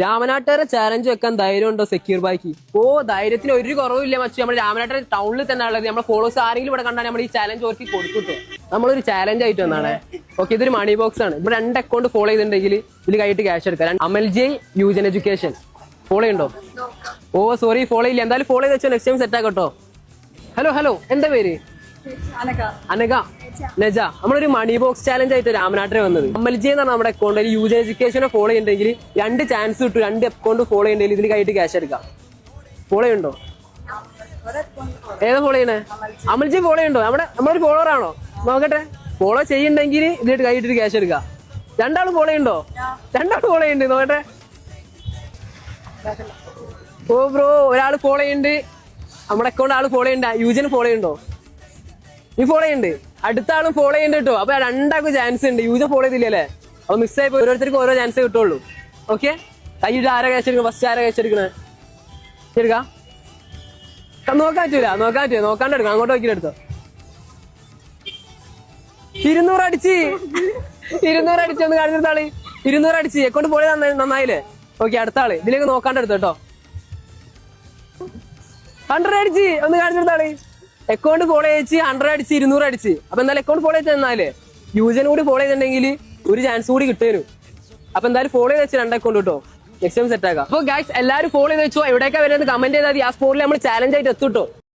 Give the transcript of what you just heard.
രാമനാട്ടുകാരെ challenge വെക്കാൻ ധൈര്യം ഉണ്ടോ സെക്യൂർ ബാക്കി ഓ ധൈര്യത്തിന് ഒരു കുറവില്ല മച്ചു. നമ്മുടെ രാമനാട്ടുകാര ടൗണിൽ തന്നെ ഉള്ളത് നമ്മൾ ഫോളോസ് ആരെങ്കിലും ഇവിടെ കണ്ടാൽ നമ്മൾ ഈ ചാലഞ്ച് ഓർക്ക് കൊടുക്കട്ടോ നമ്മളൊരു ചാലഞ്ച് ആയിട്ട് വന്നാണ്. ഓക്കെ ഇതൊരു മണി ബോക്സ് ആണ്. ഇപ്പൊ രണ്ട് അക്കൗണ്ട് ഫോളോ ചെയ്തിട്ടുണ്ടെങ്കിൽ ഇതിൽ കൈയിട്ട് ക്യാഷ് എടുക്കാം. Amal J Eugene education. Follow ഉണ്ടോ ഓ സോറി ഫോളോ ഇല്ല എന്തായാലും ഫോളോ ചെയ്ത് വെച്ചോ നെക്സ്റ്റ് ടൈം സെറ്റ് ആക്കട്ടോ ഹലോ ഹലോ എന്താ പേര്? അനക നജ. നമ്മളൊരു മണി ബോക്സ് ചാലഞ്ച് ആയിട്ട് രാമനാട്ടിന് വന്നത്. അമ്മൽജി എന്നാണ് നമ്മുടെ അക്കൗണ്ട് അതിൽ യൂജൻ എഡ്യൂക്കേഷനെ ഫോളോ ചെയ്യണ്ടെങ്കിൽ രണ്ട് ചാൻസ് കിട്ടും രണ്ട് അക്കൗണ്ട് ഫോളോ ചെയ്യണ്ടെങ്കിൽ ഇതിൽ കൈയിട്ട് ക്യാഷ് എടുക്കാം. ഫോളോ ചെയ്യണ്ടോ? ഏതാ ഫോളോ ചെയ്യണേ? അമൽജി ഫോളോ ചെയ്യണ്ടോ? നമ്മുടെ നമ്മളൊരു ഫോളോവർ ആണോ? നോക്കട്ടെ. ഫോളോ ചെയ്യണ്ടെങ്കിൽ ഇതിലിട്ട് കൈയിട്ടിട്ട് ക്യാഷ് എടുക്കാം. രണ്ടാളും ഫോളോ ചെയ്യണ്ടോ? രണ്ടാളും ഫോളോ ചെയ്യണ്ട്. നോക്കട്ടെ. ഓ ബ്രോ ഒരാൾ ഫോളോ ചെയ്യുന്നുണ്ട് നമ്മുടെ അക്കൗണ്ട് ആൾ ഫോളോ ചെയ്യണ്ട. യൂജൻ ഫോളോ ചെയ്യണ്ടോ? നീ ഫോളോ ചെയ്യുന്നുണ്ട് അടുത്ത ആളും ഫോളോ ചെയ്യുന്നുണ്ട് കേട്ടോ അപ്പൊ രണ്ടാൾക്കും ചാൻസ് ഉണ്ട്. യൂസർ ഫോളോ ചെയ്തില്ലല്ലേ അപ്പൊ മിസ് ആയി ഓരോരുത്തർക്കും ഓരോ ചാൻസ് കിട്ടുള്ളൂ. ഓക്കെ കൈയിട്ട് ആരാ കഴിച്ചെടുക്കണം ഫസ്റ്റ് ആരാ കഴിച്ചെടുക്കണേ എടുക്കണേ? എടുക്കാം. ക- നോക്കാൻ പറ്റൂല. നോക്കാൻ പറ്റൂല. നോക്കാണ്ട് എടുക്കാം. അങ്ങോട്ട് നോക്കിട്ടെടുത്തോ ഇരുന്നൂറ് അടിച്ച്. ഇരുന്നൂറ് അടിച്ച് ഒന്ന് കാണിച്ചിരുത്താൾ ഇരുന്നൂറ് അടിച്ച്. Account poly നന്നായില്ലേ? ഓക്കെ അടുത്ത ആൾ. ഇതിലേക്ക് നോക്കാണ്ട് എടുത്തോ കേട്ടോ ഹൺഡ്രഡ് അടിച്ച്. ഒന്ന് കാണിച്ചെടുത്താണ് അക്കൗണ്ട് ഫോളോ ചെയ്ത് ഹൺഡ്രഡ് അടിച്ച് ഇരുന്നൂറ് അടിച്ച്. അപ്പൊ എന്തായാലും അക്കൗണ്ട് ഫോളോ ചെയ്ത് തന്നാലേ യൂജൻ കൂടി ഫോളോ ചെയ്തിട്ടുണ്ടെങ്കിൽ ഒരു ചാൻസ് കൂടി കിട്ടുന്നു അപ്പൊ എന്തായാലും ഫോളോ ചെയ്ത് വെച്ച് രണ്ട് അക്കൗണ്ട് കിട്ടോ. നെക്സ്റ്റ് ടൈം സെറ്റ് ആക്കാം. അപ്പൊ ഗൈസ് എല്ലാവരും ഫോളോ ചെയ്ത് വെച്ചോ. എവിടെയൊക്കെ വരുന്നത് കമന്റ് ചെയ്താൽ ആ സ്പോട്ടിൽ നമ്മൾ ചാലഞ്ച് ആയിട്ട് എത്തുട്ടോ